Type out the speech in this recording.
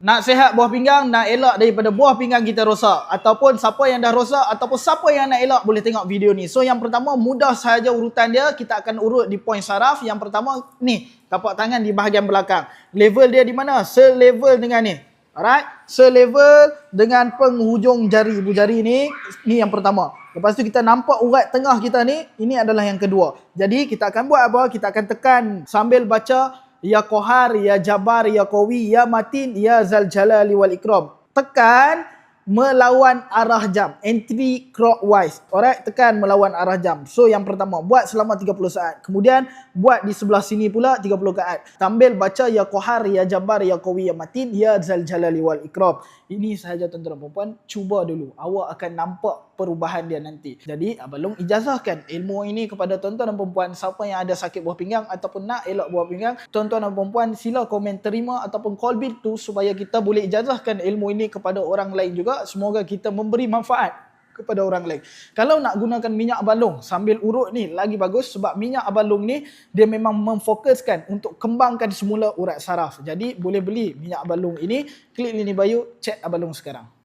Nak sehat buah pinggang, nak elak daripada buah pinggang kita rosak. Ataupun siapa yang dah rosak, ataupun siapa yang nak elak boleh tengok video ni. So yang pertama, mudah sahaja urutan dia. Kita akan urut di poin saraf. Yang pertama, ni. Tapak tangan di bahagian belakang. Level dia di mana? Selevel dengan ni. Alright? Selevel dengan penghujung jari. Ibu jari ni, ni yang pertama. Lepas tu kita nampak urat tengah kita ni, ini adalah yang kedua. Jadi kita akan buat apa? Kita akan tekan sambil baca Ya Kohar, Ya Jabar, Ya Qawi, Ya Matin, Ya Zal Jalali wal Ikram. Tekan melawan arah jam. Entry clockwise. Alright, tekan melawan arah jam. So yang pertama, buat selama 30 saat. Kemudian buat di sebelah sini pula 30 saat. Sambil baca Ya Kohar, Ya Jabar, Ya Qawi, Ya Matin, Ya Zal Jalali wal Ikram. Ini sahaja tuan-tuan dan puan cuba dulu. Awak akan nampak perubahan dia nanti. Jadi, Abang Long ijazahkan ilmu ini kepada tuan-tuan dan perempuan siapa yang ada sakit buah pinggang ataupun nak elak buah pinggang. Tuan-tuan dan perempuan sila komen terima ataupun call bill tu supaya kita boleh ijazahkan ilmu ini kepada orang lain juga. Semoga kita memberi manfaat kepada orang lain. Kalau nak gunakan minyak balung sambil urut ni lagi bagus sebab minyak balung ni dia memang memfokuskan untuk kembangkan semula urat saraf. Jadi boleh beli minyak balung ini, klik lini bio, cek balung sekarang.